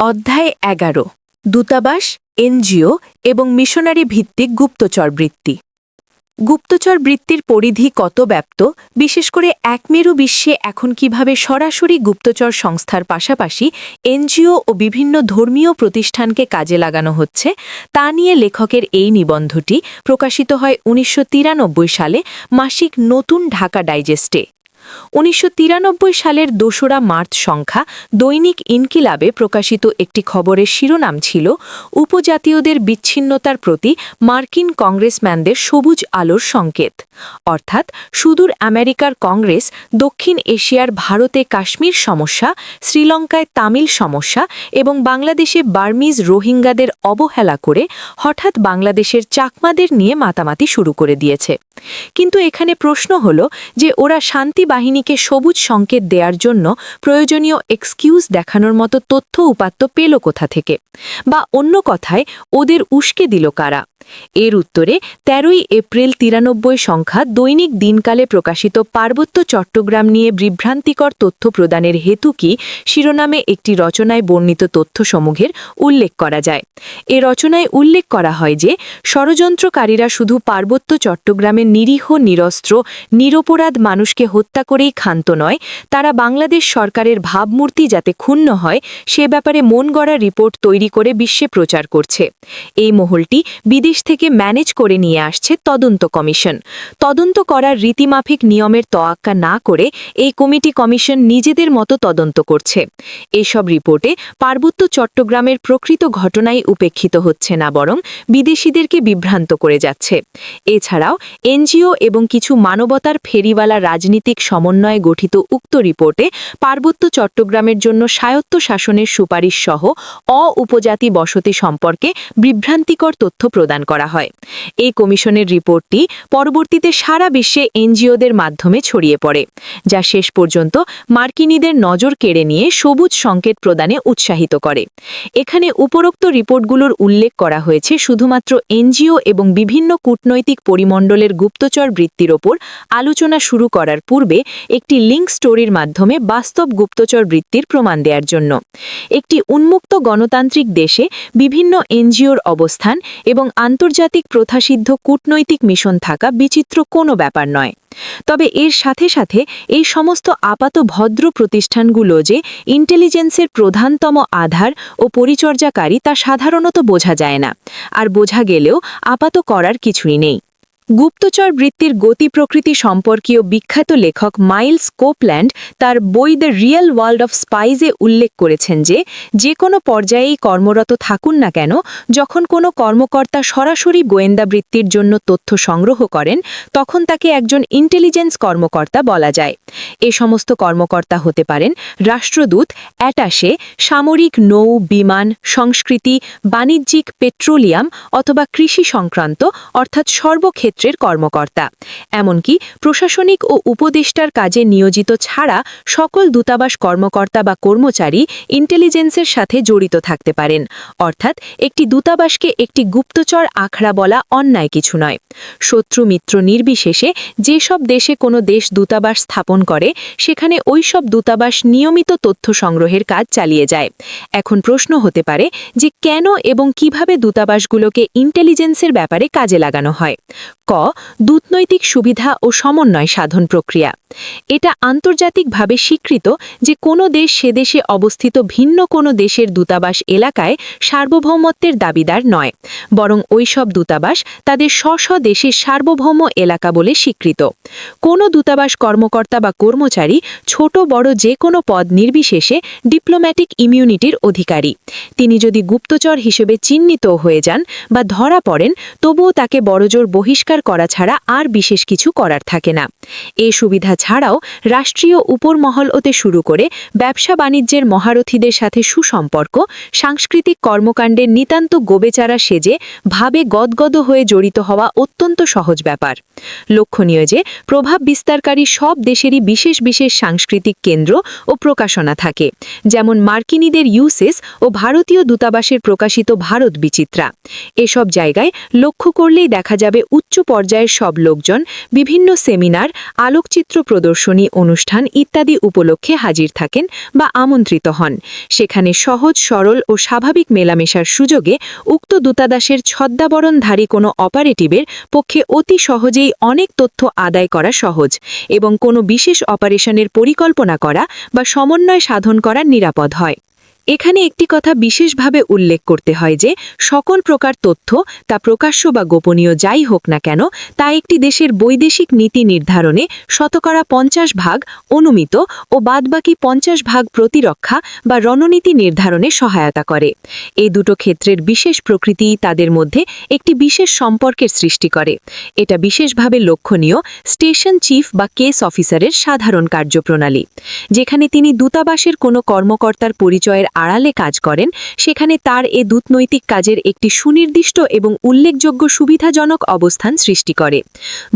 অধ্যায় এগারো, দূতাবাস, এনজিও এবং মিশনারি ভিত্তিক গুপ্তচর বৃত্তি। গুপ্তচর বৃত্তির পরিধি কত ব্যাপ্ত? বিশেষ করে একমেরু বিশ্বে এখন কীভাবে সরাসরি গুপ্তচর সংস্থার পাশাপাশি এনজিও ও বিভিন্ন ধর্মীয় প্রতিষ্ঠানকে কাজে লাগানো হচ্ছে, তা নিয়ে লেখকের এই নিবন্ধটি প্রকাশিত হয় উনিশশো তিরানব্বই সালে মাসিক নতুন ঢাকা ডাইজেস্টে। উনিশশো তিরানব্বই সালের দোসরা মার্চ সংখ্যা দৈনিক ইনকিলাবে প্রকাশিত একটি খবরের শিরোনাম ছিল, উপজাতীয়দের বিচ্ছিন্নতার প্রতি মার্কিন কংগ্রেসম্যানদের সবুজ আলোর সংকেত। অর্থাৎ সুদূর আমেরিকার কংগ্রেস দক্ষিণ এশিয়ার ভারতে কাশ্মীর সমস্যা, শ্রীলঙ্কায় তামিল সমস্যা এবং বাংলাদেশে বার্মিজ রোহিঙ্গাদের অবহেলা করে হঠাৎ বাংলাদেশের চাকমাদের নিয়ে মাতামাতি শুরু করে দিয়েছে। কিন্তু এখানে প্রশ্ন হল যে ওরা শান্তি বাহিনীকে সবুজ সংকেত দেওয়ার জন্য প্রয়োজনীয় এক্সকিউজ দেখানোর মতো তথ্য উপাত্ত পেল কোথা থেকে? বা অন্য কথায়, ওদের উস্কে দিল কারা? এর উত্তরে, তেরোই এপ্রিল তিরানব্বই সংখ্যা দৈনিক দিনকালে প্রকাশিত পার্বত্য চট্টগ্রাম নিয়ে বিভ্রান্তিকর তথ্য প্রদানের হেতু কি শিরোনামে একটি রচনায় বর্ণিত তথ্যসমূহের উল্লেখ করা যায়। এ রচনায় উল্লেখ করা হয় যে, ষড়যন্ত্রকারীরা শুধু পার্বত্য চট্টগ্রামের নিরীহ, নিরস্ত্র, নিরপরাধ মানুষকে হত্যা করেই ক্ষান্ত নয়, তারা বাংলাদেশ সরকারের ভাবমূর্তি যাতে ক্ষুণ্ণ হয়, সে ব্যাপারে মন গড়া রিপোর্ট তৈরি করে বিশ্বে প্রচার করছে। এই মহলটি বিদেশ থেকে ম্যানেজ করে নিয়ে আসছে তদন্ত কমিশন। তদন্ত করার রীতিমাফিক নিয়মের তোয়াক্কা না করে এই কমিটি কমিশন নিজেদের মতো তদন্ত করছে। এসব রিপোর্টে পার্বত্য চট্টগ্রামের প্রকৃত ঘটনাই উপেক্ষিত হচ্ছে না, বরং বিদেশিদেরকে বিভ্রান্ত করে যাচ্ছে। এছাড়াও এনজিও এবং কিছু মানবতার ফেরিওয়ালা রাজনীতিক সমন্বয়ে গঠিত উক্ত রিপোর্টে পার্বত্য চট্টগ্রামের জন্য স্বায়ত্ত শাসনের সুপারিশ সহ অ উপজাতি বসতি সম্পর্কে বিভ্রান্তিকর তথ্য প্রদান করা হয়। এই কমিশনের রিপোর্টটি পরবর্তীতে সারা বিশ্বে এনজিওদের মাধ্যমে ছড়িয়ে পড়ে, যা শেষ পর্যন্ত মার্কিনীদের নজর কেড়ে নিয়ে সবুজ সংকেত প্রদানে উৎসাহিত করে। এখানে উপরোক্ত রিপোর্টগুলোর উল্লেখ করা হয়েছে শুধুমাত্র এনজিও এবং বিভিন্ন কূটনৈতিক পরিমণ্ডলের গুপ্তচর বৃত্তির ওপর আলোচনা শুরু করার পূর্বে একটি লিঙ্ক স্টোরির মাধ্যমে বাস্তব গুপ্তচর বৃত্তির প্রমাণ দেওয়ার জন্য। একটি উন্মুক্ত গণতান্ত্রিক দেশে বিভিন্ন এনজিওর অবস্থান এবং আন্তর্জাতিক প্রথাসিদ্ধ কূটনৈতিক মিশন থাকা বিচিত্র কোনো ব্যাপার নয়। তবে এর সাথে সাথে এই সমস্ত আপাত ভদ্র প্রতিষ্ঠানগুলো যে ইন্টেলিজেন্সের প্রধানতম আধার ও পরিচর্যাকারী তা সাধারণত বোঝা যায় না। আর বোঝা গেলেও আপাত করার কিছুই নেই। গুপ্তচর বৃত্তির গতি প্রকৃতি সম্পর্কীয় বিখ্যাত লেখক মাইলস কোপল্যান্ড তার বই দ্য রিয়েল ওয়ার্ল্ড অফ স্পাইজে উল্লেখ করেছেন যে যে কোনো পর্যায়েই কর্মরত থাকুন না কেন, যখন কোনো কর্মকর্তা সরাসরি গোয়েন্দা বৃত্তির জন্য তথ্য সংগ্রহ করেন, তখন তাকে একজন ইন্টেলিজেন্স কর্মকর্তা বলা যায়। এ সমস্ত কর্মকর্তা হতে পারেন রাষ্ট্রদূত, অ্যাটাশে, সামরিক নৌ, বিমান, সংস্কৃতি, বাণিজ্যিক পেট্রোলিয়াম অথবা কৃষি সংক্রান্ত, অর্থাৎ সর্বক্ষেত্রে ক্ষেত্রের কর্মকর্তা। এমনকি প্রশাসনিক ও উপদেষ্টার কাজে নিয়োজিত ছাড়া সকল দূতাবাস কর্মকর্তা বা কর্মচারী ইন্টেলিজেন্সের সাথে জড়িত থাকতে পারেন। অর্থাৎ একটি দূতাবাসকে একটি গুপ্তচর আখড়া বলা অন্যায় কিছু নয়। শত্রু মিত্র নির্বিশেষে যেসব দেশে কোনো দেশ দূতাবাস স্থাপন করে, সেখানে ওই সব দূতাবাস নিয়মিত তথ্য সংগ্রহের কাজ চালিয়ে যায়। এখন প্রশ্ন হতে পারে যে কেন এবং কীভাবে দূতাবাসগুলোকে ইন্টেলিজেন্সের ব্যাপারে কাজে লাগানো হয়? ক দূতনৈতিক সুবিধা ও সমন্বয় সাধন প্রক্রিয়া। এটা আন্তর্জাতিকভাবে স্বীকৃত যে কোনো দেশ সে দেশে অবস্থিত ভিন্ন কোনো দেশের দূতাবাস এলাকায় সার্বভৌমত্বের দাবিদার নয়, বরং ওইসব দূতাবাস তাদের স্ব দেশের সার্বভৌম এলাকা বলে স্বীকৃত। কোনো দূতাবাস কর্মকর্তা বা কর্মচারী ছোট, বড় যে কোনো পদ নির্বিশেষে ডিপ্লোম্যাটিক ইমিউনিটির অধিকারী। তিনি যদি গুপ্তচর হিসেবে চিহ্নিত হয়ে যান বা ধরা পড়েন, তবুও তাকে বড়জোর বহিষ্কার করা ছাড়া আর বিশেষ কিছু করার থাকে না। এ সুবিধা ছাড়াও রাষ্ট্রীয় উপরমহল হতে শুরু করে ব্যবসা বাণিজ্যের মহারথীদের সাথে সুসম্পর্ক, সাংস্কৃতিক কর্মকাণ্ডের নিতান্ত গোবেচারা সেজে ভাবে গদগদ হয়ে জড়িত হওয়া অত্যন্ত সহজ ব্যাপার। লক্ষণীয় যে, প্রভাব বিস্তারকারী সব দেশেরই বিশেষ বিশেষ সাংস্কৃতিক কেন্দ্র ও প্রকাশনা থাকে, যেমন মার্কিনীদের ইউসেস ও ভারতীয় দূতাবাসের প্রকাশিত ভারত বিচিত্রা। এসব জায়গায় লক্ষ্য করলেই দেখা যাবে উচ্চ পর্যায়ের সব লোকজন বিভিন্ন সেমিনার, আলোকচিত্র প্রদর্শনী অনুষ্ঠান ইত্যাদি উপলক্ষে হাজির থাকেন বা আমন্ত্রিত হন। সেখানে সহজ, সরল ও স্বাভাবিক মেলামেশার সুযোগে উক্ত দূতাদাসের ছদ্মাবরণধারী কোনো অপারেটিভের পক্ষে অতি সহজেই অনেক তথ্য আদায় করা সহজ এবং কোনো বিশেষ অপারেশনের পরিকল্পনা করা বা সমন্বয় সাধন করা নিরাপদ হয়। এখানে একটি কথা বিশেষভাবে উল্লেখ করতে হয় যে, সকল প্রকার তথ্য, তা প্রকাশ্য বা গোপনীয় যাই হোক না কেন, তা একটি দেশের বৈদেশিক নীতি নির্ধারণে শতকরা পঞ্চাশ ভাগ অনুমিত ও বাদবাকি পঞ্চাশ ভাগ প্রতিরক্ষা বা রণনীতি নির্ধারণে সহায়তা করে। এই দুটো ক্ষেত্রের বিশেষ প্রকৃতিই তাদের মধ্যে একটি বিশেষ সম্পর্কের সৃষ্টি করে। এটা বিশেষভাবে লক্ষণীয় স্টেশন চিফ বা কেস অফিসারের সাধারণ কার্যপ্রণালী, যেখানে তিনি দূতাবাসের কোনো কর্মকর্তার পরিচয়ের আড়ালে কাজ করেন, সেখানে তার এ দূতনৈতিক কাজের একটি সুনির্দিষ্ট এবং উল্লেখযোগ্য সুবিধাজনক অবস্থান সৃষ্টি করে।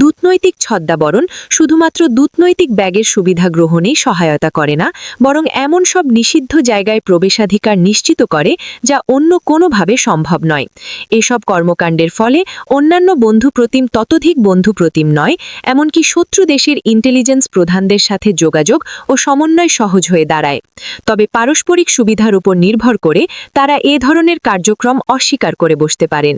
দূতনৈতিক ছদ্মাবরণ শুধুমাত্র দূতনৈতিক ব্যাগের সুবিধা গ্রহণেই সহায়তা করে না, বরং এমন সব নিষিদ্ধ জায়গায় প্রবেশাধিকার নিশ্চিত করে যা অন্য কোনোভাবে সম্ভব নয়। এসব কর্মকাণ্ডের ফলে অন্যান্য বন্ধু বন্ধুপ্রতিম ততোধিক বন্ধুপ্রতিম নয়, এমনকি শত্রু দেশের ইন্টেলিজেন্স প্রধানদের সাথে যোগাযোগ ও সমন্বয় সহজ হয়ে দাঁড়ায়। তবে পারস্পরিক সুবিধার উপর নির্ভর করে তারা এ ধরনের কার্যক্রম অস্বীকার করে বসতে পারেন।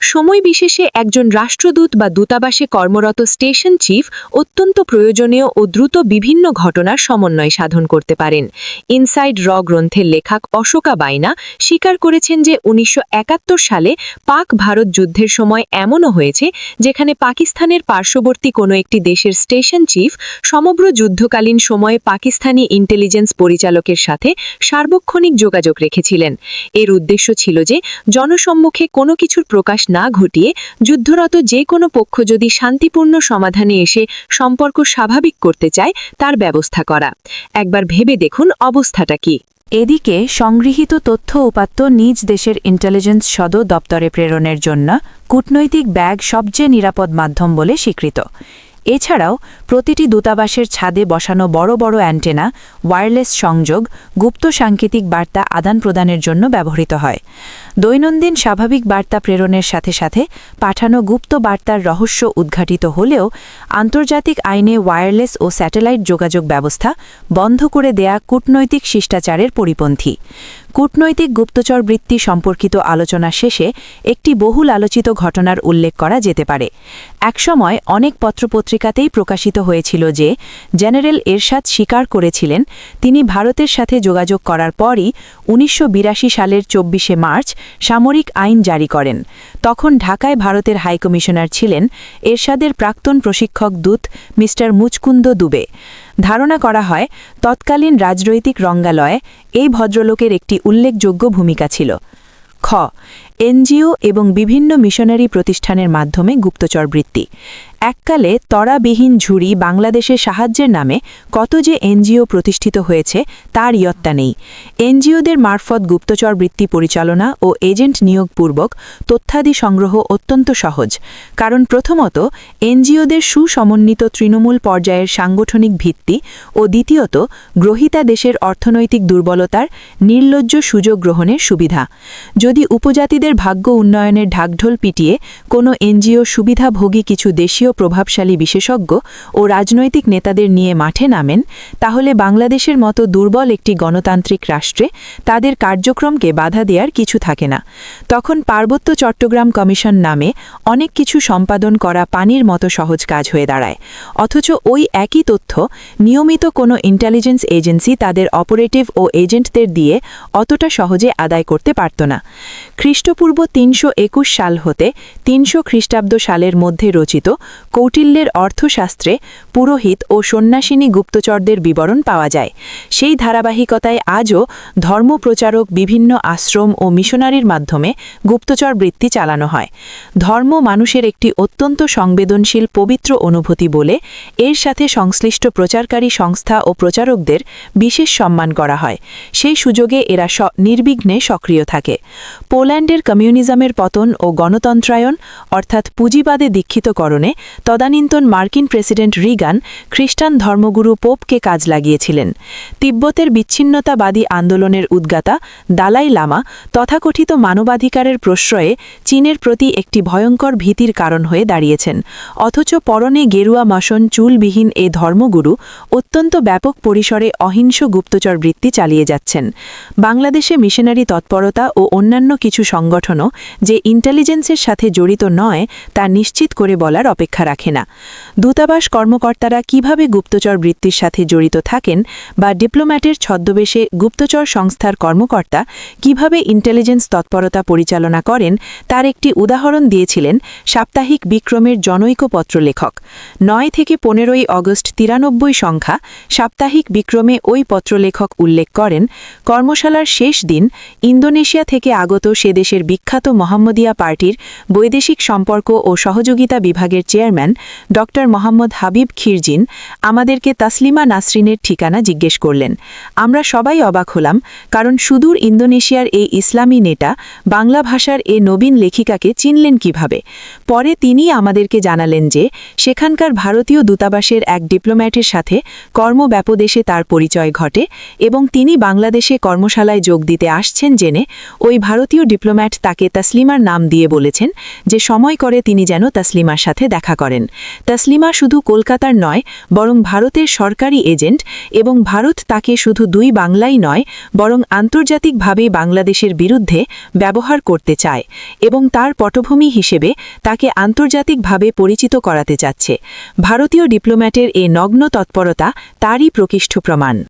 সময় বিশেষে একজন রাষ্ট্রদূত বা দূতাবাসে কর্মরত স্টেশন চিফ অত্যন্ত প্রয়োজনীয় ও দ্রুত বিভিন্ন ঘটনার সমন্বয় সাধন করতে পারেন। ইনসাইড র গ্রন্থের লেখক অশোকা বাইনা স্বীকার করেছেন যে উনিশশো একাত্তর সালে পাক ভারত যুদ্ধের সময় এমনও হয়েছে যেখানে পাকিস্তানের পার্শ্ববর্তী কোনো একটি দেশের স্টেশন চিফ সমগ্র যুদ্ধকালীন সময়ে পাকিস্তানি ইন্টেলিজেন্স পরিচালকের সাথে সার্বক্ষণিক যোগাযোগ রেখেছিলেন। এর উদ্দেশ্য ছিল যে জনসম্মুখে কোনো কিছুর প্রকাশ না ঘটিয়ে যুদ্ধরত যে কোনো পক্ষ যদি শান্তিপূর্ণ সমাধানে এসে সম্পর্ক স্বাভাবিক করতে চায়, তার ব্যবস্থা করা। একবার ভেবে দেখুন অবস্থাটা কি। এদিকে সংগৃহীত তথ্য উপাত্ত নিজ দেশের ইন্টেলিজেন্স সদর দপ্তরে প্রেরণের জন্য কূটনৈতিক ব্যাগ সবচেয়ে নিরাপদ মাধ্যম বলে স্বীকৃত। এছাড়াও প্রতিটি দূতাবাসের ছাদে বসানো বড় বড় অ্যান্টেনা ওয়্যারলেস সংযোগ, গুপ্ত সাংকেতিক বার্তা আদান প্রদানের জন্য ব্যবহৃত হয়। দৈনন্দিন স্বাভাবিক বার্তা প্রেরণের সাথে সাথে পাঠানো গুপ্ত বার্তার রহস্য উদ্ঘাটিত হলেও আন্তর্জাতিক আইনে ওয়্যারলেস ও স্যাটেলাইট যোগাযোগ ব্যবস্থা বন্ধ করে দেয়া কূটনৈতিক শিষ্টাচারের পরিপন্থী। কূটনৈতিক গুপ্তচর বৃত্তি সম্পর্কিত আলোচনা শেষে একটি বহুল আলোচিত ঘটনার উল্লেখ করা যেতে পারে। একসময় অনেক পত্রপত্রিকাতেই প্রকাশিত হয়েছিল যে, জেনারেল এরশাদ স্বীকার করেছিলেন, তিনি ভারতের সাথে যোগাযোগ করার পরই উনিশশো বিরাশি সালের চব্বিশে মার্চ সামরিক আইন জারি করেন। তখন ঢাকায় ভারতের হাইকমিশনার ছিলেন এরশাদের প্রাক্তন প্রশিক্ষক দূত মিস্টার মুচকুন্দ দুবে। ধারণা করা হয় তৎকালীন রাজনৈতিক রঙ্গালয়ে এই ভদ্রলোকের একটি উল্লেখযোগ্য ভূমিকা ছিল। খ এনজিও এবং বিভিন্ন মিশনারি প্রতিষ্ঠানের মাধ্যমে গুপ্তচর বৃত্তি। এককালে তরাবিহীন ঝুড়ি বাংলাদেশে সাহায্যের নামে কত যে এনজিও প্রতিষ্ঠিত হয়েছে, তার ইয়ত্তা নেই। এনজিওদের মারফত গুপ্তচর বৃত্তি পরিচালনা ও এজেন্ট নিয়োগপূর্বক তথ্যাদি সংগ্রহ অত্যন্ত সহজ। কারণ প্রথমত, এনজিওদের সুসমন্বিত তৃণমূল পর্যায়ের সাংগঠনিক ভিত্তি ও দ্বিতীয়ত, গ্রহিতা দেশের অর্থনৈতিক দুর্বলতার নির্লজ্জ সুযোগ গ্রহণের সুবিধা। যদি উপজাতিদের ভাগ্য উন্নয়নের ঢাকঢোল পিটিয়ে কোনো এনজিও সুবিধাভোগী কিছু দেশীয় প্রভাবশালী বিশেষজ্ঞ ও রাজনৈতিক নেতাদের নিয়ে মাঠে নামেন, তাহলে বাংলাদেশের মতো দুর্বল একটি গণতান্ত্রিক রাষ্ট্রে তাদের কার্যক্রমকে বাধা দেওয়ার কিছু থাকে না। তখন পার্বত্য চট্টগ্রাম কমিশন নামে অনেক কিছু সম্পাদন করা পানির মতো সহজ কাজ হয়ে দাঁড়ায়। অথচ ওই একই তথ্য নিয়মিত কোনো ইন্টেলিজেন্স এজেন্সি তাদের অপারেটিভ ও এজেন্টদের দিয়ে অতটা সহজে আদায় করতে পারত না। খ্রিস্টপূর্ব তিনশো একুশ সাল হতে তিনশো খ্রিস্টাব্দ সালের মধ্যে রচিত কৌটিল্যের অর্থশাস্ত্রে পুরোহিত ও সন্ন্যাসিনী গুপ্তচরদের বিবরণ পাওয়া যায়। সেই ধারাবাহিকতায় আজও ধর্মপ্রচারক বিভিন্ন আশ্রম ও মিশনারির মাধ্যমে গুপ্তচর বৃত্তি চালানো হয়। ধর্ম মানুষের একটি অত্যন্ত সংবেদনশীল পবিত্র অনুভূতি বলে এর সাথে সংশ্লিষ্ট প্রচারকারী সংস্থা ও প্রচারকদের বিশেষ সম্মান করা হয়। সেই সুযোগে এরা নির্বিঘ্নে সক্রিয় থাকে। পোল্যান্ডের কমিউনিজমের পতন ও গণতন্ত্রায়ন, অর্থাৎ পুঁজিবাদে দীক্ষিতকরণে, তদানীন্তন মার্কিন প্রেসিডেন্ট রিগান খ্রিস্টান ধর্মগুরু পোপকে কাজ লাগিয়েছিলেন। তিব্বতের বিচ্ছিন্নতাবাদী আন্দোলনের উদ্গাতা দালাই লামা তথাকথিত মানবাধিকারের প্রশ্রয়ে চীনের প্রতি একটি ভয়ঙ্কর ভীতির কারণ হয়ে দাঁড়িয়েছেন। অথচ পরনে গেরুয়া মাসন চুলবিহীন এ ধর্মগুরু অত্যন্ত ব্যাপক পরিসরে অহিংস গুপ্তচর বৃত্তি চালিয়ে যাচ্ছেন। বাংলাদেশে মিশনারি তৎপরতা ও অন্যান্য কিছু সংগঠনও যে ইন্টেলিজেন্সের সাথে জড়িত নয়, তা নিশ্চিত করে বলার অপেক্ষা রাখে না। দূতাবাস কর্মকর্তারা কীভাবে গুপ্তচর বৃত্তির সাথে জড়িত থাকেন বা ডিপ্লোম্যাটের ছদ্মবেশে গুপ্তচর সংস্থার কর্মকর্তা কীভাবে ইন্টেলিজেন্স তৎপরতা পরিচালনা করেন, তার একটি উদাহরণ দিয়েছিলেন সাপ্তাহিক বিক্রমের জনৈক পত্রলেখক নয় থেকে পনেরোই অগস্ট তিরানব্বই সংখ্যা সাপ্তাহিক বিক্রমে ওই পত্রলেখক উল্লেখ করেন, কর্মশালার শেষ দিন ইন্দোনেশিয়া থেকে আগত সে দেশের বিখ্যাত মোহাম্মদিয়া পার্টির বৈদেশিক সম্পর্ক ও সহযোগিতা বিভাগের চেয়ারম্যান ড. মোহাম্মদ হাবিব খিরজিন আমাদেরকে তাসলিমা নাসরিনের ঠিকানা জিজ্ঞেস করলেন। আমরা সবাই অবাক হলাম, কারণ সুদূর ইন্দোনেশিয়ার এই ইসলামী নেতা বাংলা ভাষার এ নবীন লেখিকাকে চিনলেন কীভাবে? পরে তিনি আমাদেরকে জানালেন যে, সেখানকার ভারতীয় দূতাবাসের এক ডিপ্লোম্যাটের সাথে কর্মব্যাপদেশে তার পরিচয় ঘটে এবং তিনি বাংলাদেশে কর্মশালায় যোগ দিতে আসছেন জেনে ওই ভারতীয় ডিপ্লোম্যাট তাকে তসলিমার নাম দিয়ে বলেছেন যে সময় করে তিনি যেন তসলিমার সাথে দেখা করেন। তসলিমা শুধু কলকাতার নয়, বরং ভারতের সরকারি এজেন্ট এবং ভারত তাকে শুধু দুই বাংলাই নয়, বরং আন্তর্জাতিকভাবে বাংলাদেশের বিরুদ্ধে ব্যবহার করতে চায় এবং তার পটভূমি হিসেবে তাকে আন্তর্জাতিকভাবে পরিচিত করাতে চাচ্ছে। ভারতীয় ডিপ্লোম্যাটের এ নগ্ন তৎপরতা তারই প্রকৃষ্ট প্রমাণ।